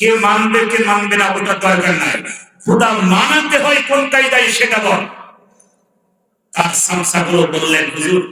কে মানবে কে মানবে না ওটা দরকার নাই। খোদা মানাতে হয় কোন কায়দায়, সেটা বল। তার সামসাগুলো বললেন, হুজুর,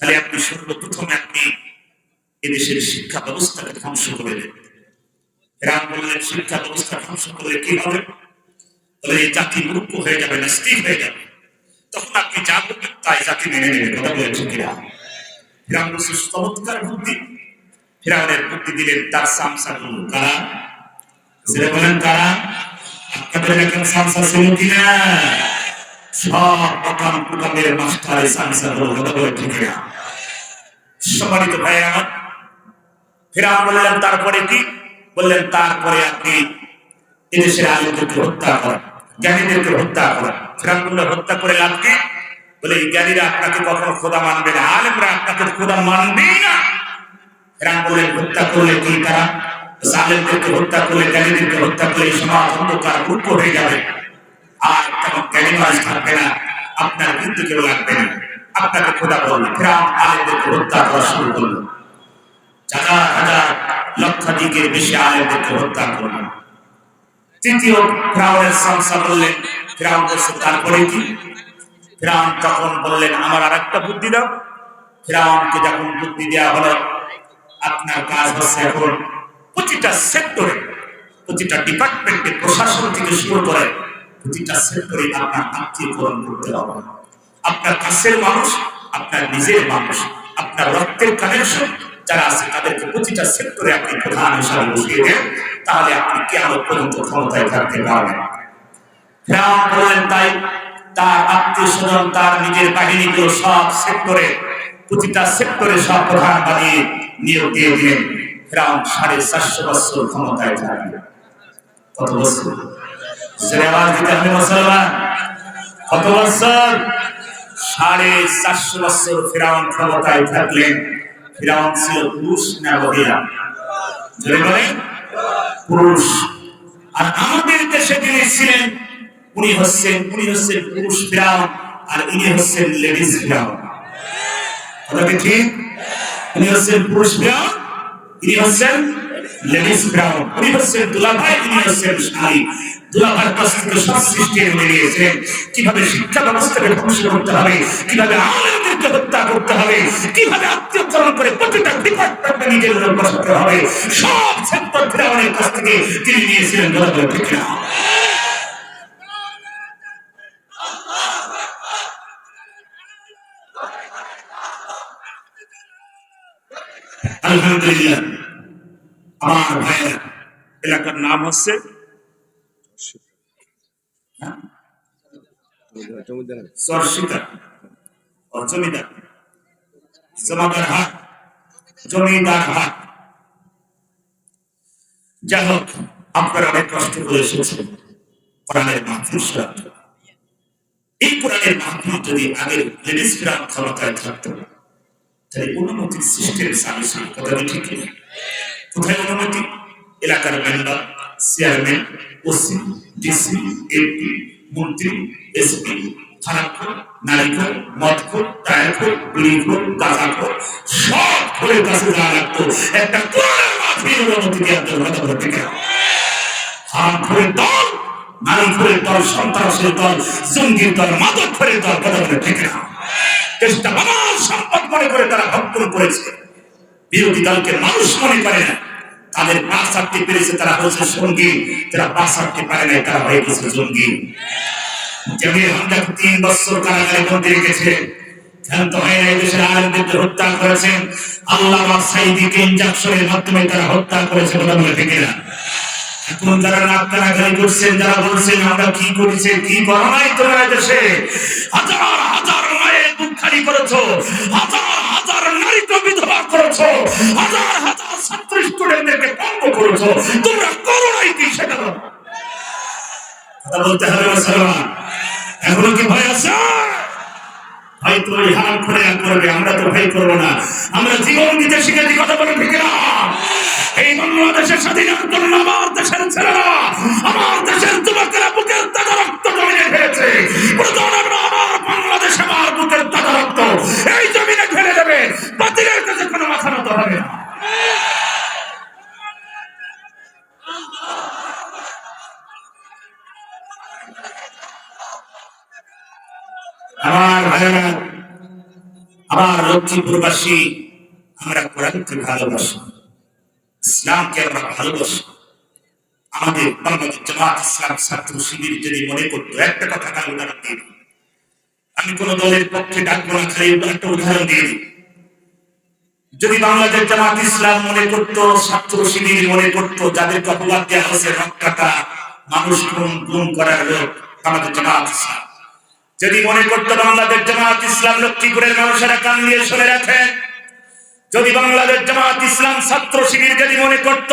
তাহলে আপনি সর্বপ্রথমে আপনি এদেশের শিক্ষা ব্যবস্থাকে ধ্বংস করে দেন। রাম বললেন, শিক্ষা ব্যবস্থা ধ্বংস কি হবে? এই জাতি মূর্খ হয়ে যাবে, নাস্তিক হয়ে যাবে। তখন আপনি যা তাই জাতি মেনে কথা বলেছেন কিনা? ফিরাম চমৎকার বুদ্ধি। ফিরাউনের বুদ্ধি দিলেন, তার সামসাগুলো কারা? সব ভাই ফেরাম বললেন, তারপরে কি? বললেন, তারপরে আপনি এদেশের আলোদেরকে হত্যা করেন, জ্ঞানীদেরকে হত্যা করেন। ফেরাম হত্যা করে লাভ কি? বলে, এই জ্ঞানীরা আপনাকে কখনো খোদা মানবে না, আলেমরা আপনাকে খোদা মানবেই না। ফেরাম হত্যা করলে কি তারা জালেমদেরকে হত্যা করলে, জ্ঞানীদেরকে হত্যা এই সমাজ অন্ধকার মূর্খ হয়ে যাবে। আর তেমন জ্ঞানী থাকবে না, আপনার কিন্তু কেউ লাগবে না। আপনাকে খোদা বলবে ফেরাম আলেমদেরকে হত্যা করা শুরু করল। হাজার হাজার, লক্ষাধিকের বেশি আলেমদেরকে হত্যা করল। তৃতীয়, ফ্রাউনের সংসার বললেন, ফ্রাউন বলছে, তারপরে কি? ফ্রাউন তখন বললেন, আমার আর একটা বুদ্ধি দাও। ফ্রাউনকে যখন বুদ্ধি দেওয়া হলো, আপনার কাজ হচ্ছে এখন প্রতিটা সেক্টরে, প্রতিটা ডিপার্টমেন্টে প্রশাসন থেকে শুরু করে প্রতিটা সেক্টরে আপনার আত্মীয়করণ করতে হবে। আপনার কাছের মানুষ, আপনার নিজের মানুষ, আপনার রক্তের কানেকশন যারা আছে তাদেরকে প্রতিটা সেক্টরে আপনি প্রধান হিসাবে বসিয়ে দেন, তাহলে আপনি কেমন পর্যন্ত ক্ষমতায় থাকতে পারবেন। ফেরাউন বললেন তাই তার আত্মীয় স্বজন তার নিজের বাহিনীগুলো সব সেক্টরে, প্রতিটা সেক্টরে সব প্রধান বানিয়ে নিয়োগ দিয়ে দিলেন। ফেরাউন সাড়ে চারশো বছর ক্ষমতায় থাকবে কত বছর? দিতে মুসলমান, কত বছর? সাড়ে চারশো বছর ফেরাউন ক্ষমতায় থাকলেন। ফেরাউন ছিল পুরুষ না পুরুষ। আর আমাদের দেশে যিনি ছিলেন, উনি হচ্ছেন উনি হচ্ছেন পুরুষ ফেরাউন, আর ইনি হচ্ছেন লেডিস ফেরাউন। ঠিক? উনি হচ্ছেন পুরুষ ফেরাউন ইনি হচ্ছেন লেডিস ফেরাউন উনি হচ্ছেন দুলাভাই ইনি হচ্ছেন শাড়ি দুলাভার কাছ থেকে সব সৃষ্টি এনে নিয়েছেন কীভাবে শিক্ষা ব্যবস্থাকে ধ্বংস করতে হবে, কীভাবে আলেমদেরকে হত্যা করতে হবে, কীভাবে আত্মীয়করণ করে প্রতিটা ডিপার্টমেন্টে নিজের লোক বসাতে হবে, সব সেক্টর ফেরাউনের কাছ থেকে তিনি নিয়েছিলেন দুলাভাই ঠিক না আলহামদুলিল্লাহ। এলাকার নাম হচ্ছে যাই হোক, আপনারা অনেক কষ্ট করে এসেছেন। কোরআনের। এই কোরআনের মাহফিল যদি আগের লেডিস গ্রাম ক্ষমতায় থাকতো, তাহলে অনুমতি সিস্টেম সার্ভিস কথা ঠিক? কোথায় এলাকার member, chairman, OC, DC, MP, মন্ত্রী, এসপি সব কাছে যা লাগতো, একটা মাহফিল অনুমতি দেওয়ার জন্য কথা? দল, নারী খোরের দল, সন্ত্রাসের দল, জঙ্গির দল দল, কথা বলে ঠিক না দেশটা সম্পদ মনে করে তারা ভক্ষণ করেছে বিরোধী দলকে মানুষ মনে করে না। তাদের পাঁচ আটটি পেরেছে তারা হয়েছে সঙ্গী যারা পাঁচ আটটি পারে নাই তারা হয়ে গেছে হামদা তিন বছর কারাগারে বন্দী রেখেছে। আল্লাহ তারা হত্যা করেছে না। এখন বলছেন, আমরা কি করেছি, কি করো নাই তোমরা দেশে? হাজার হাজার দুঃখারি করেছ। হাজার হাজার নারীকে বিধবা করেছ। হাজার হাজার ছাত্র স্টুডেন্টদেরকে পঙ্গ করেছ। তোমরা করো নাই কি সেটা বলতে হবে এখনও কি ভয় আছে? করে করবে, আমরা তো ভয় করব না। আমরা জীবন দিতে শিখেছি কথা বলে ঠিক না? এই বাংলাদেশের স্বাধীনতার জন্য আমার দেশের ছেলেরা, আমার দেশের যুবকেরা বুকের তাজা রক্ত জমিনে ফেলেছে। প্রজন্ম আমার এই জমিনে ফেলে দেবে বাতিলের কাছে কোনো মাথা নত হবে না। আমার ভাইয়েরা, আমার লক্ষ্মীপুরবাসী, আমরা কোরআনকে ভালোবাসি, ইসলামকে আমরা ভালোবাসি। আমাদের জামাত ইসলাম ছাত্র শিবির যদি মনে করতো, একটা কথা কাল উদাহরণ। আমি কোন দলের পক্ষে ডাকবো না খালি একটা উদাহরণ দিয়ে দিই। যদি বাংলাদেশ জামাত ইসলাম মনে করতো, ছাত্র শিবির মনে করতো, যাদেরকে অপবাদ দেওয়া হয়েছে রক্ষাটা মানুষ খুন গুম করার লোক আমাদের জামাত ইসলাম যদি মনে করতো বাংলাদেশ জামাত ইসলাম লক্ষ্মীপুরের মানুষেরা কান দিয়ে শুনে রাখেন যদি বাংলাদেশ জামাত ইসলাম ছাত্র শিবির যদি মনে করত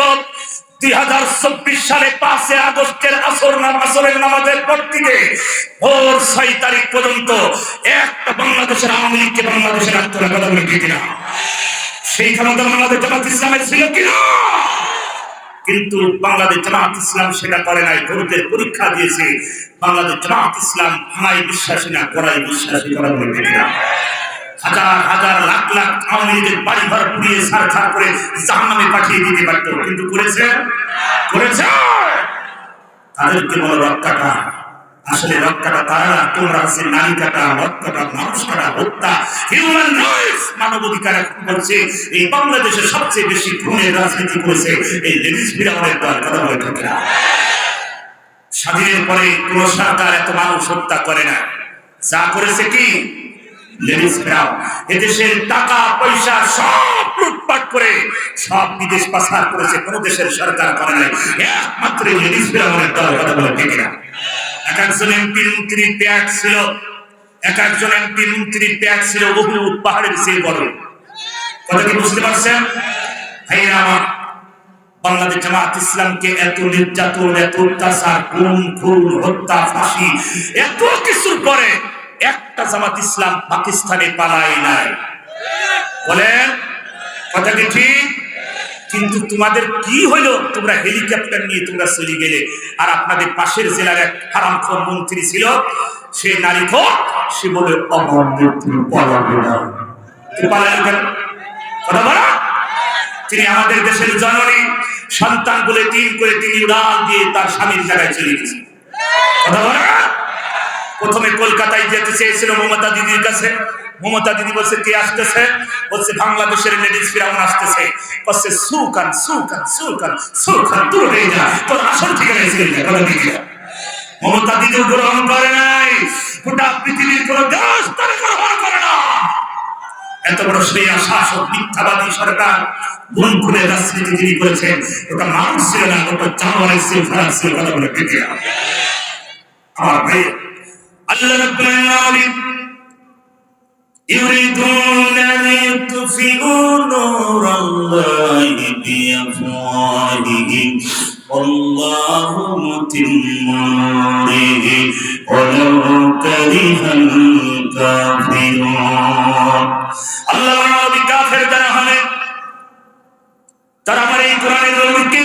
বাংলাদেশ কিন্তু বাংলাদেশ জামাত ইসলাম সেটা করে নাই গরুদের পরীক্ষা দিয়েছে। বাংলাদেশ জামাত ইসলাম ভাঙাই বিশ্বাসী না করাই বিশ্বাসী করা হাজার হাজার লাখ লাখ আওয়ামী লীগের বাড়ি ঘর পুড়িয়ে সার খার করে জাহান্নামে পাঠিয়ে দিতে পারত। কিন্তু করেছে? করেছে! তাদেরকে বলো রক্ষাটা আসলে রক্ষাটা তারা না, তোমরা হচ্ছে নারী কাটা রক্ষাটা মানুষ কাটা হত্যা হিউম্যান রাইটস মানবাধিকার এখন বলছে এই বাংলাদেশে সবচেয়ে বেশি খুনের রাজনীতি করেছে এই লেডিস ফিরামের দল কথা বলে থাকে স্বাধীনের পরে কোন সরকার এত মানুষ হত্যা করে না। যা করেছে কি? লেডিস ফেরাও এদেশের টাকা, পয়সা সব লুটপাট করে, সব বিদেশ পাচার করেছে, কোন দেশের সরকার করে নাই। একমাত্র লেডিস ফেরাউনের দল কথা বলে ঠিক না এক একজন এমপি মন্ত্রী ব্যাগ ছিল, এক একজন এমপি মন্ত্রী ব্যাগ ছিল, বহু পাহাড়ের চেয়ে বড়। কথা কি বুঝতে পারছেন? ভাইরা আমার, বাংলাদেশ জামাত ইসলামকে এত নির্যাতন, এত অত্যাচার গুম খুন, হত্যা, ফাঁসি, এত কিছুর পরে একটা জামাত ইসলাম পাকিস্তানে পালাই নাই। বলেন, কথা কি ঠিক? কিন্তু তোমাদের কি হইল তোমরা হেলিকপ্টার নিয়ে তোমরা চলে গেলে। আর আপনাদের পাশের জেলার এক হারামখোর মন্ত্রী ছিল, সে নারী সে বলা। তিনি আমাদের দেশের জননী, সন্তান বলে তিন করে তিনি উড়াল দিয়ে তার স্বামীর জায়গায় চলে গেছে। কথা বলা। প্রথমে কলকাতায় যেতে চেয়েছিল মমতা দিদির কাছে। মমতা দিদি বলছে, কে আসতেছে? বলছে, বাংলাদেশের লেডিস ফিরাউন আসতেছে। বলছে, সুকান সুকান সুকান সুকান, দূর হয়ে যা। তোর আসল ঠিকানা এসে মমতা দিদি গ্রহণ করে নাই। গোটা পৃথিবীর কোন দেশ তারা গ্রহণ করে না। এত বড় সেই শাসক মিথ্যাবাদী সরকার গুণ করে রাজনীতি যিনি করেছেন, ওটা মানুষ ছিল না, ওটা জানোয়ারের ছিল খারাপ ছিল কথা বলে আমার ভাই আল্লাহ রাব্বুল আলামিন يريدون أن يطفئوا نور الله بأفواههم والله متم نوره ولو كره الكافرون আল্লাহ নবী কাফের যারা হবে তারা আমার এই কোরআনের নবীকে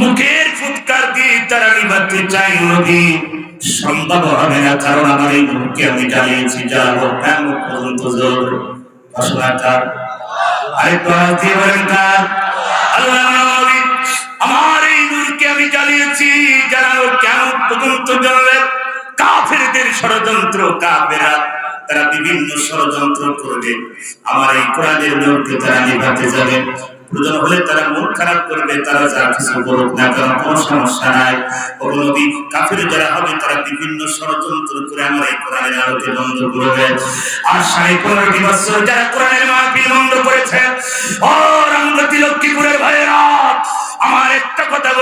মুখের ফুৎকার দিয়ে তারা নিবাতে চাই নদী সম্ভব হবে না কারণ আমার এই আমি জ্বালিয়েছি জ্বালাবো কেমন পর্যন্ত জোর। হাত দিয়ে বলেন আমার এই নূরকে আমি জ্বালিয়েছি জ্বালানো কেমন পর্যন্ত জ্বলবে, কাফেরদের ষড়যন্ত্র, কাফেরা, তারা বিভিন্ন ষড়যন্ত্র করবে। আমার এই কোরআনের নূরকে তারা নিভাতে যাবে। প্রয়োজন হলে তারা মন খারাপ করবে, তারা যা কিছু বলুক না কোনো সমস্যা নাই। যারা হবে, তারা বিভিন্ন ষড়যন্ত্র করে আমার এই কোরআনের আলোকে বন্ধ করবে আর সাড়ে পনেরোটি বছর যারা কোরআনের মাহফিল বন্ধ করেছে ও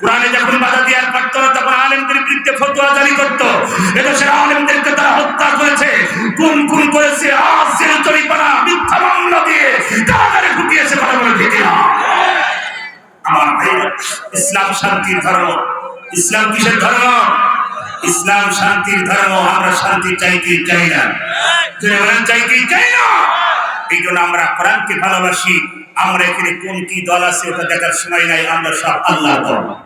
কোরআনে যখন বাধা দেওয়ার পারত না তখন আলেমদের বিরুদ্ধে ফতোয়া জারি করত। এদেশের আলেমদেরকে তারা হত্যা করেছে। গুম গুম করেছে মিথ্যা মামলা দিয়ে বলে আমার ভাইরা ইসলাম শান্তির ধর্ম। ইসলাম কিসের ধর্ম? ইসলাম শান্তির ধর্ম, আমরা শান্তি চাই কি চাই না? বলেন, চাই না? এই জন্য আমরা কোরআনকে ভালোবাসি। আমরা এখানে কোন কি দল আছে, ওটা দেখার সময় নাই, আমরা সব আল্লাহ দল।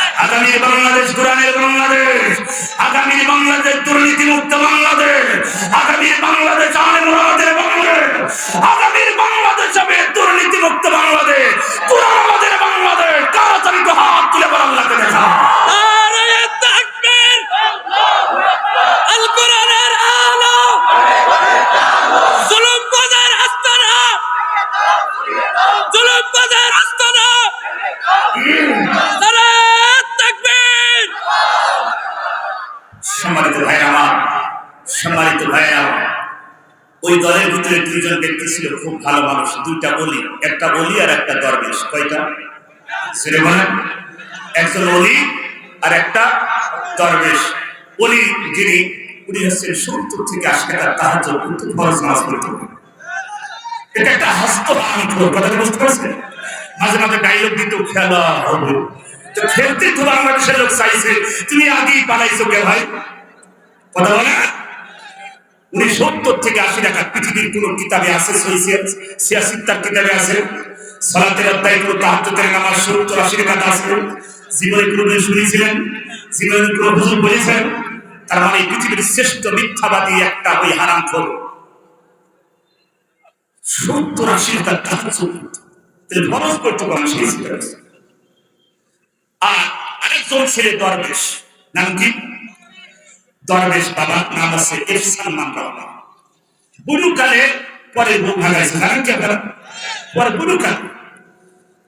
আগামীর বাংলাদেশ, কোরআনের বাংলাদেশ, আগামীর বাংলাদেশ দুর্নীতি মুক্ত বাংলাদেশ, আগামীর বাংলাদেশ আলেমদের বাংলাদেশ, আগামীর বাংলাদেশ হবে দুর্নীতি মুক্ত বাংলাদেশ। কোরআন আমাদের বাংলাদেশ। তাড়াতাড়ি তো হাত তুলে বলা আল্লাহকে দেখা। নারায়ে তাকবীর। আল কোরআনের আলো জুলুম বাজার আস্তানা জুলুম বাজার আস্তানা নারায়ে তাকবীর সম্মানিত ভাই আমার সম্মানিত ভাই আমার ওই দলের ভিতরে দুইজন ব্যক্তি ছিল, খুব ভালো মানুষ। দুইটা বলি, একটা বলি আর একটা দরবেশ। কয়টা? একজন অলি আর একটা দরবেশ। অলি যিনি, উনি হচ্ছেন সত্তর থেকে আশি তাহার কিন্তু খরচ মাস করতে এটা একটা হস্ত কথা বুঝতে পারছেন? মাঝে মাঝে ডাইলগ দিত খেলা হবে। তো খেলতে তো বাংলাদেশের লোক চাইছে, তুমি আগেই পালাইছো কে ভাই? কথা বলে উনি সত্তর থেকে আশি টাকা পৃথিবীর কোন কিতাবে আছে? সিয়াসিত্তার কিতাবে আছে। আশি টাকা জীবনে শুনেছিলেন জীবনে কোনো বলেছেন? তার মানে আরেকজন ছেলে দরবেশ, নাম কি? দরবেশ বাবা, নাম আছে ইরসান মামলা বুলুকালে পরে বুক ভাগাইছে জানেন কি আপনারা পরে বুলুকাল।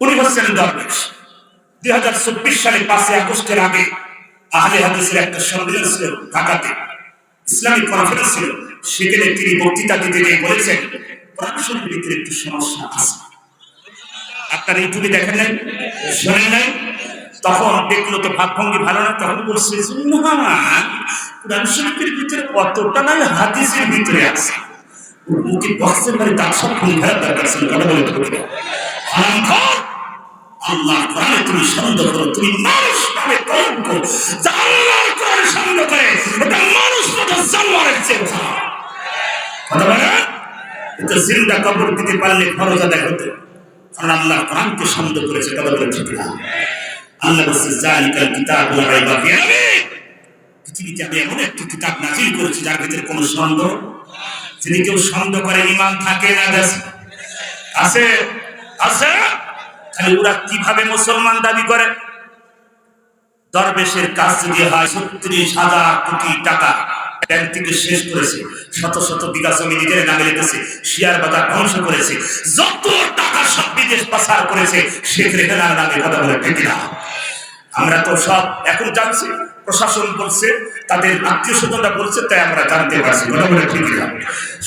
উনি হচ্ছেন দরবেশ দুই হাজার চব্বিশ সালে পাঁচই আগস্টের আগে আহলে হাদিসের একটা সম্মেলন ছিল ঢাকাতে। ইসলামিক কনফারেন্স ছিল। সেখানে তিনি বক্তৃতা দিতে গিয়ে বলেছেন, পড়াশোনার ভিতরে একটু সমস্যা আছে। আপনার ইউটিউবে দেখেন নাই? শোনেন নাই? তখন দেখল তো ভাবভঙ্গি ভালো না, তখন বলছে কোরআন শরীফের ভিতরে কতটা নাই হাদিসের ভিতরে আছে। মুখে বক্সের বাড়ি তার সব খুন খারাপ দরকার ছিল বলে আল্লাহ কোরআনে তুমি সন্দেহ করো, তুমি মানুষ ভাবে কলঙ্ক যা সন্দেহ করে ওটা মানুষ মতো জানোয়ারের চেয়ে। কথা এটা জিন্দা কবর দিতে পারলে খরচ হতো। কারণ আল্লাহ কোরআনকে সন্দেহ করেছে কথা বলে ঠিক না আল্লাহ বলছে জালিকাল কিতাব লা কিতাব নাজিল করেছি যার ভিতরে কোনো সন্দেহ? যদি কেউ সন্দেহ করে ইমান থাকে না আছে? আছে? তাহলে ওরা কীভাবে মুসলমান দাবি করে? দরবেশের কাজ যদি হয় ছত্রিশ হাজার কোটি টাকা। ব্যাংক শেষ করেছে। শত শত বিঘা জমি নিজের নামে রেখেছে, শেয়ার বাজার ধ্বংস করেছে, যত টাকা সব বিদেশ পাচার করেছে, শেখ রেখানার নামে কথা বলে না আমরা তো সব এখন জানছি, প্রশাসন বলছে, তাদের আত্মীয় স্বজনরা বলছে, তাই আমরা জানতে পারছি, কথা বলে ঠিক না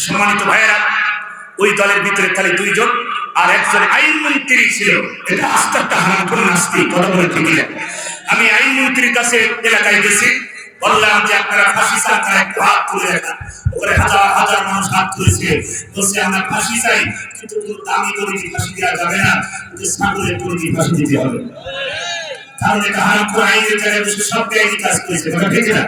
সম্মানিত ভাইয়েরা, ওই দলের ভিতরে খালি দুইজন আর একজন আইনমন্ত্রী ছিল। এটা আস্তে একটা হারাম নাস্তি কথা বলে ঠিক আমি আইনমন্ত্রীর কাছে এলাকায় গেছি বললাম যে আপনারা ফাঁসি চান তারা একটু হাত তুলে রাখেন ওখানে হাজার হাজার মানুষ হাত তুলেছে। বলছে, আমরা ফাঁসি চাই, কিন্তু কোনো দামি দড়ি ফাঁসি দেওয়া যাবে না, কিন্তু সাগরের দড়ি ফাঁসি দিতে হবে। কারণ এটা হারাম করে আইনের বসে সব জায়গায় কাজ করেছে ঠিক না